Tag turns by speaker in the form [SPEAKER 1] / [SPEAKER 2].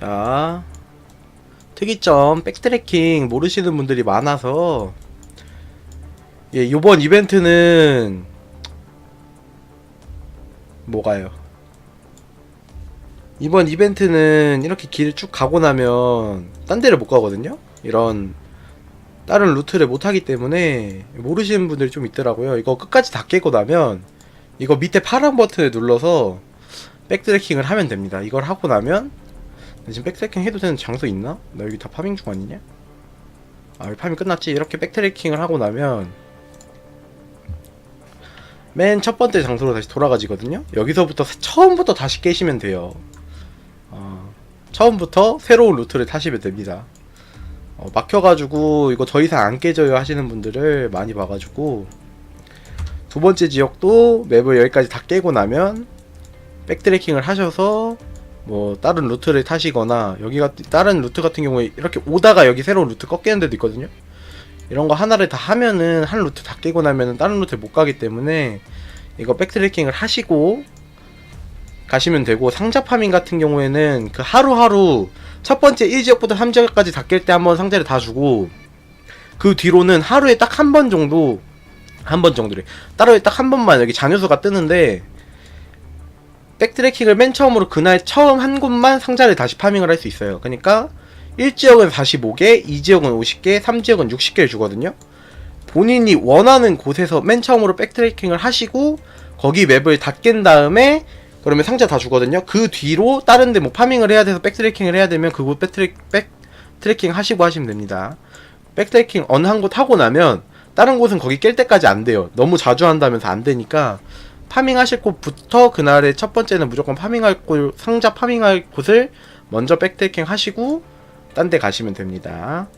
[SPEAKER 1] 자 특이점 백트래킹 모르시는 분들이 많아서. 예 요번 이벤트는 뭐가요? 이번 이벤트는 이렇게 길을 쭉 가고 나면 딴 데를 못 가거든요? 이런 다른 루트를 못 하기 때문에 모르시는 분들이 좀 있더라고요. 이거 끝까지 다 깨고 나면 이거 밑에 파란 버튼을 눌러서 백트래킹을 하면 됩니다. 이걸 하고 나면 지금 백트래킹 해도 되는 장소 있나? 나 여기 다 파밍 중 아니냐? 아 여기 파밍 끝났지 이렇게 백트래킹을 하고 나면 맨 첫 번째 장소로 다시 돌아가지거든요 여기서부터 새- 처음부터 다시 깨시면 돼요 어, 처음부터 새로운 루트를 타시면 됩니다 어, 막혀가지고 이거 더 이상 안 깨져요 하시는 분들을 많이 봐가지고 두 번째 지역도 맵을 여기까지 다 깨고 나면 백트래킹을 하셔서 뭐 다른 루트를 타시거나 여기가 다른 루트 같은 경우에 이렇게 오다가 여기 새로운 루트 꺾이는 데도 있거든요. 이런 거 하나를 다 하면은 한 루트 다 깨고 나면은 다른 루트 못 가기 때문에 이거 백트래킹을 하시고 가시면 되고 상자 파밍 같은 경우에는 그 하루하루 첫 번째 1지역부터 3지역까지 다 깰 때 한번 상자를 다 주고 그 뒤로는 하루에 딱 한 번 정도 한 번 정도래 따로 딱 한 번만 여기 잔여수가 뜨는데 백트래킹을 맨 처음으로 그날 처음 한 곳만 상자를 다시 파밍을 할 수 있어요 그러니까 1지역은 45개, 2지역은 50개, 3지역은 60개를 주거든요 본인이 원하는 곳에서 맨 처음으로 백트래킹을 하시고 거기 맵을 다 깬 다음에 그러면 상자 다 주거든요. 그 뒤로 다른 데 뭐 파밍을 해야 돼서 백트래킹을 해야 되면 그곳 백트래, 백트래킹 하시고 하시면 됩니다. 백트래킹 어느 한 곳 하고 나면 다른 곳은 거기 깰 때까지 안 돼요. 너무 자주 한다면서 안 되니까 파밍하실 곳부터 그날의 첫 번째는 무조건 파밍할 곳 상자 파밍할 곳을 먼저 백트래킹 하시고 딴 데 가시면 됩니다.